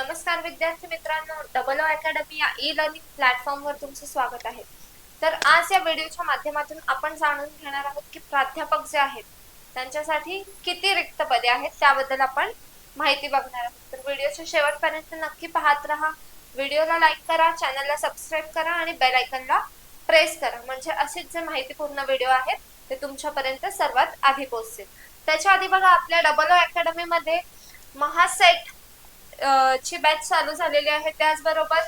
नमस्कार विद्यार्थी मित्रांनो डबल ओ अकॅडमी या ई लर्निंग प्लॅटफॉर्मवर तुमचं स्वागत आहे. तर आज या व्हिडिओच्या माध्यमातून आपण जाणून घेणार आहोत की प्राध्यापक जे आहेत त्यांच्यासाठी किती रिक्त पदे आहेत त्याबद्दल आपण माहिती बघणार आहोत. तर व्हिडिओच्या शेवटपर्यंत नक्की पाहत राहा. व्हिडिओला लाईक करा चॅनलला सबस्क्राईब करा आणि बेल आयकनला प्रेस करा. म्हणजे असेच जे माहितीपूर्ण व्हिडिओ आहेत ते तुमच्यापर्यंत सर्वात आधी पोहोचतील. त्याच्या आधी बघा आपल्या डबल ओ अकॅडमीमध्ये महासेट ची बॅच चालू झालेली आहे. त्याचबरोबर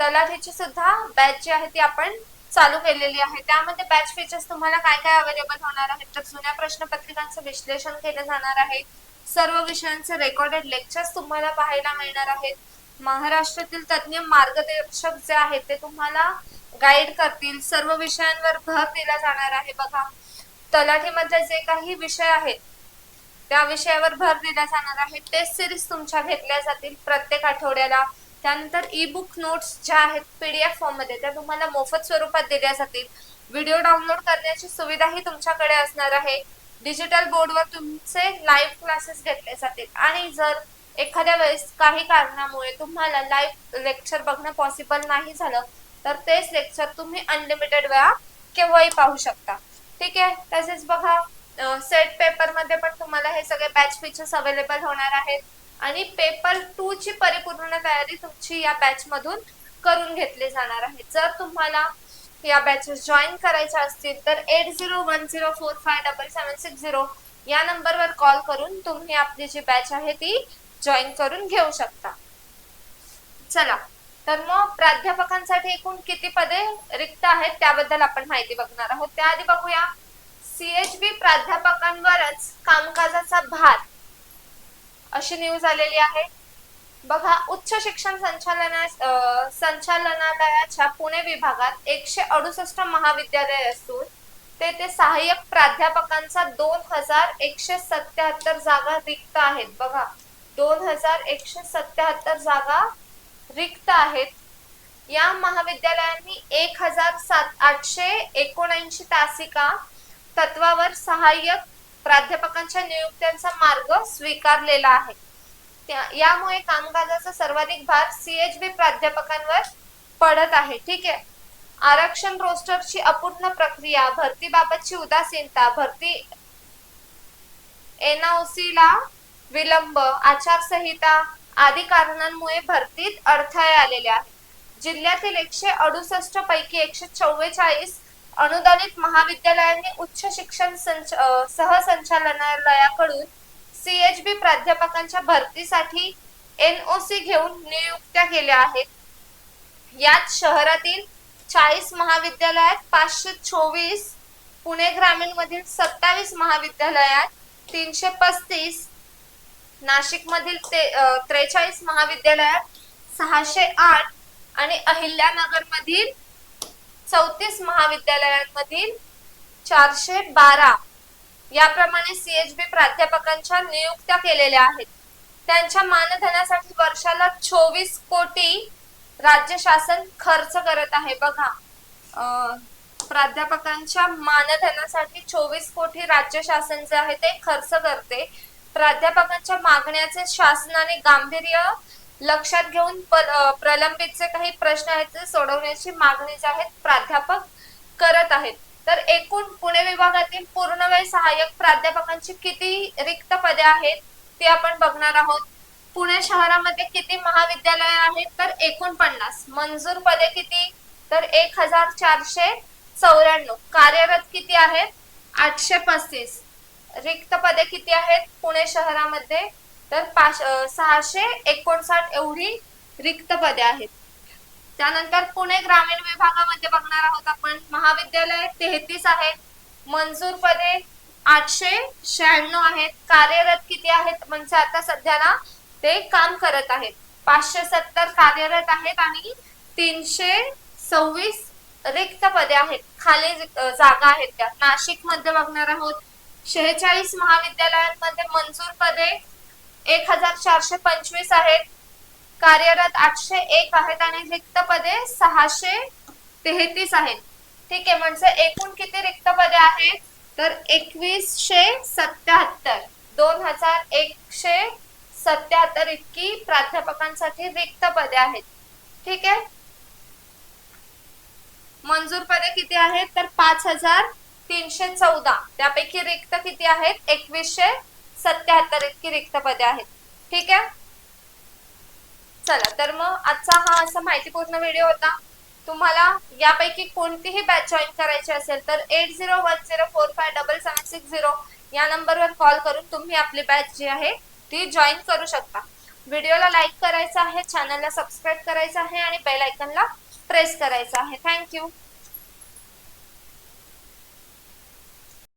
तलाठीची सुद्धा बॅच जी आहे ती आपण चालू केलेली आहे. त्यामध्ये बॅच फीचर्स तुम्हाला काय काय अवेलेबल होणार आहेत? तर जुन्या प्रश्नपत्रिकांचं विश्लेषण केलं जाणार आहे. सर्व विषयांचे रेकॉर्डेड लेक्चर्स तुम्हाला पाहायला मिळणार आहेत. महाराष्ट्रातील तज्ज्ञ मार्गदर्शक जे आहेत ते तुम्हाला गाईड करतील. सर्व विषयांवर भर दिला जाणार आहे. बघा तलाठीमधले जे काही विषय आहेत त्या विषयावर भर दिला जाणार आहे. टेस्ट सिरीज तुमच्या घेतल्या जातील प्रत्येक आठवड्याला. त्यानंतर ई बुक नोट्स ज्या आहेत पीडीएफ फॉर्ममध्ये त्या तुम्हाला मोफत स्वरूपात दिल्या जातील. व्हिडिओ डाउनलोड करण्याची सुविधाही तुमच्याकडे असणार आहे. डिजिटल बोर्डवर तुमचे लाईव्ह क्लासेस घेतले जातील. आणि जर एखाद्या वेळेस काही कारणामुळे तुम्हाला लाईव्ह लेक्चर बघणं पॉसिबल नाही झालं तर तेच लेक्चर तुम्ही अनलिमिटेड वेळा केव्हाही पाहू शकता. ठीक आहे? तसेच बघा. सेट पेपरमध्ये पण तुम्हाला हे सगळे बॅच फीचर्स अवेलेबल होणार आहेत. आणि पेपर टू ची परिपूर्ण तयारी तुमची या बॅच मधून करून घेतली जाणार आहे. जर तुम्हाला या बॅचेस जॉईन करायच्या असतील तर eight zero one zero four five double seven six zero या नंबरवर कॉल करून तुम्ही आपली जी बॅच आहे ती जॉईन करून घेऊ शकता. चला तर मग प्राध्यापकांसाठी एकूण किती पदे रिक्त आहेत त्याबद्दल आपण माहिती बघणार आहोत. त्याआधी बघूया सीएचबी प्राध्यापकांवरच कामकाजाचा भार अशी न्यूज आलेली आहे. बघा उच्च शिक्षण संचालना संचालनालयाच्या पुणे विभागात एकशे अडुसष्ट महाविद्यालय असून तेथे सहाय्यक प्राध्यापकांचा दोन हजार एकशे सत्याहत्तर जागा रिक्त आहेत. बघा दोन हजार एकशे सत्याहत्तर जागा रिक्त आहेत. या महाविद्यालयांनी एक हजार सात आठशे एकोणऐंशी तासिका तत्वावर सहाय्यक प्राध्यापकांच्या नियुक्त्यांचा मार्ग स्वीकारलेला आहे. यामुळे कामकाजाचा सर्वाधिक भार सीएचबी प्राध्यापकांवर पडत आहे. ठीक आहे? आरक्षण रोस्टरची अपूर्ण प्रक्रिया भरतीबाबतची उदासीनता भरती एनओसी ला विलंब आचारसंहिता आदी कारणांमुळे भरतीत अडथळे आलेले आहेत. जिल्ह्यातील एकशे अडुसष्ट पैकी एकशे चव्वेचाळीस अनुदानित महाविद्यालयांनी उच्च शिक्षण संच सहसंचालनालयाकडून सीएचबी प्राध्यापकांच्या भरतीसाठी एनओसी घेऊन नियुक्त्या केल्या आहेत. यात शहरातील चाळीस महाविद्यालयात पाचशे चोवीस पुणे ग्रामीण मधील सत्तावीस महाविद्यालयात तीनशे पस्तीस नाशिक मधील ते त्रेचाळीस महाविद्यालयात सहाशे आठ आणि अहिल्यानगर मधील चौतीस महाविद्यालयांमधील चारशे बारा याप्रमाणे सीएचबी प्राध्यापकांच्या नियुक्त्या केलेल्या आहेत. त्यांच्या मानधनासाठी वर्षाला चोवीस कोटी राज्य शासन खर्च करत आहे. बघा प्राध्यापकांच्या मानधनासाठी चोवीस कोटी राज्य शासन जे आहे ते खर्च करते. प्राध्यापकांच्या मागण्याचे शासनाने गांभीर्य लक्षात घेऊन प्रलंबितचे काही प्रश्न आहेत ते सोडवण्याची मागणी जी आहेत प्राध्यापक करत आहेत. तर एकूण पुणे विभागातील पूर्णवेळ सहाय्यक प्राध्यापकांची किती रिक्त पदे आहेत ते आपण बघणार आहोत. पुणे शहरामध्ये किती महाविद्यालय आहेत तर एकोणपन्नास मंजूर पदे किती? तर एक हजार चारशे चौऱ्याण्णव. कार्यरत किती आहेत? आठशे पस्तीस. रिक्त पदे किती आहेत पुणे शहरामध्ये? तर पाच सहाशे एकोणसाठ एवढी रिक्त पदे आहेत. त्यानंतर पुणे ग्रामीण विभागामध्ये बघणार आहोत आपण. महाविद्यालय तेहतीस आहेत मंजूर पदे आठशे शहाण्णव आहेत. कार्यरत किती आहेत? म्हणजे आता सध्याला ते काम करत आहेत. पाचशे सत्तर कार्यरत आहेत आणि तीनशे सव्वीस रिक्त पदे आहेत. खाली जागा आहेत त्या. नाशिकमध्ये बघणार आहोत. शेहेचाळीस महाविद्यालयांमध्ये मंजूर पदे एक हजार चारशे पंचवीस आहेत. कार्यरत आठशे एक आहेत आणि रिक्त पदे सहाशे तेहतीस आहेत. ठीक आहे म्हणजे एकूण किती रिक्त पदे आहेत? तर एकवीसशे सत्याहत्तर. दोन हजार एकशे सत्याहत्तर इतकी प्राध्यापकांसाठी रिक्त पदे आहेत. ठीक आहे? मंजूर पदे किती आहेत? तर पाच हजार तीनशे चौदा. त्यापैकी रिक्त किती आहेत? एकवीसशे सत्याहत्तर इतकी रिक्त पदे आहेत. ठीक आहे? चला तर मग आजचा हा असा माहितीपूर्ण व्हिडिओ होता. तुम्हाला यापैकी कोणतीही बॅच जॉईन करायची असेल तर eight zero one zero four five double seven six zero या नंबरवर कॉल करून तुम्ही आपली बॅच जी आहे ती जॉईन करू शकता. व्हिडिओला लाईक करायचं आहे चॅनलला सबस्क्राईब करायचं आहे आणि बेल आयकनला प्रेस करायचं आहे. थँक्यू